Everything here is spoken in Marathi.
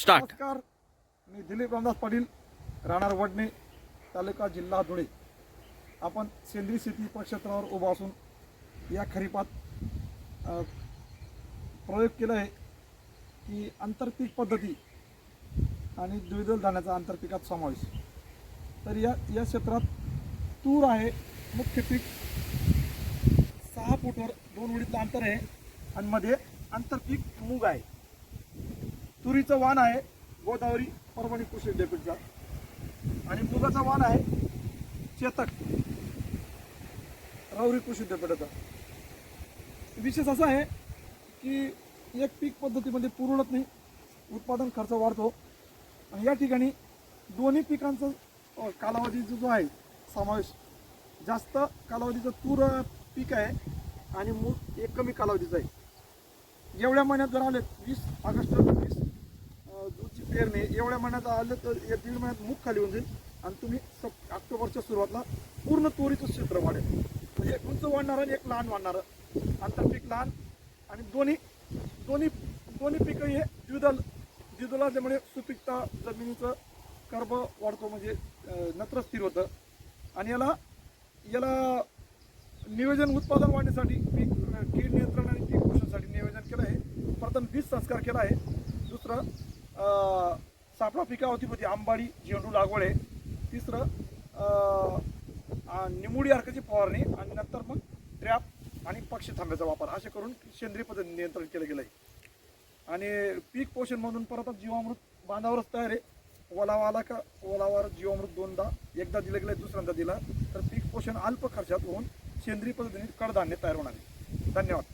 स्टार्ट. नमस्कार. मी दिलीप रामदास पाटील राहणार वडणे तालुका जिल्हा धुळे. आपण सेंद्रिय शेती क्षेत्रावर उभा असून या खरीपात प्रयोग केला आहे की आंतरपीक पद्धती आणि द्विदल धान्याचा आंतरपिकात समावेश. तर या या क्षेत्रात तूर आहे मुख्य पीक सहा फुटवर दोन उडीतलं अंतर आहे आणि मध्ये आंतरपीक मूग आहे. तुरीचं वाण आहे गोदावरी परभणी कृषी विद्यापीठचा आणि मुगाचा वाण आहे चेतक रावरी कृषी विद्यापीठाचा. विशेष असा आहे की एक पीक पद्धतीमध्ये पुरवत नाही उत्पादन खर्च वाढतो. आणि या ठिकाणी दोन्ही पिकांचा कालावधी जो जो आहे समावेश जास्त कालावधीचं तूर पीक आहे आणि मूग एक कमी कालावधीचं आहे. एवढ्या महिन्यात जर आले वीस ऑगस्ट वीस पेरणी एवढ्या महिन्यात आलं तर या दीड महिन्यात मूग खाली होऊन जाईल. आणि तुम्ही सप ऑक्टोबरच्या सुरुवातला पूर्ण तोरीचं क्षेत्र वाढेल. म्हणजे एक उंच वाढणारं आणि एक लहान वाढणारं. आंतरपीक लहान आणि दोन्ही दोन्ही दोन्ही पिकं हे द्विदल द्विदल असल्यामुळे सुपीकता जमिनीचं कर्ब वाढतो म्हणजे नत्र स्थिर होतं. आणि याला याला नियोजन उत्पादन वाढण्यासाठी पीक कीड नियंत्रण आणि पीक पोषणासाठी नियोजन केलं आहे. प्रथम बीज संस्कार केला आहे. दुसरं सापळा सापळा पिकावतीमध्ये आंबाडी झेंडू लागवड आहे तिसरं निमुडी अर्काची फवारणी आणि नंतर मग ट्रॅप आणि पक्षी थांब्याचा वापर. असे करून सेंद्रिय पद्धतीने नियंत्रण केलं गेलं आहे आणि पीक पोषण म्हणून परत आता जीवामृत बांधावरच तयार आहे. ओलावा आला का ओलावावर जीवामृत दोनदा एकदा दिलं गेलं दुसऱ्यांदा दिला. तर पीक पोषण अल्प खर्चात होऊन सेंद्रिय पद्धतीने कडधान्य तयार होणार आहे. धन्यवाद.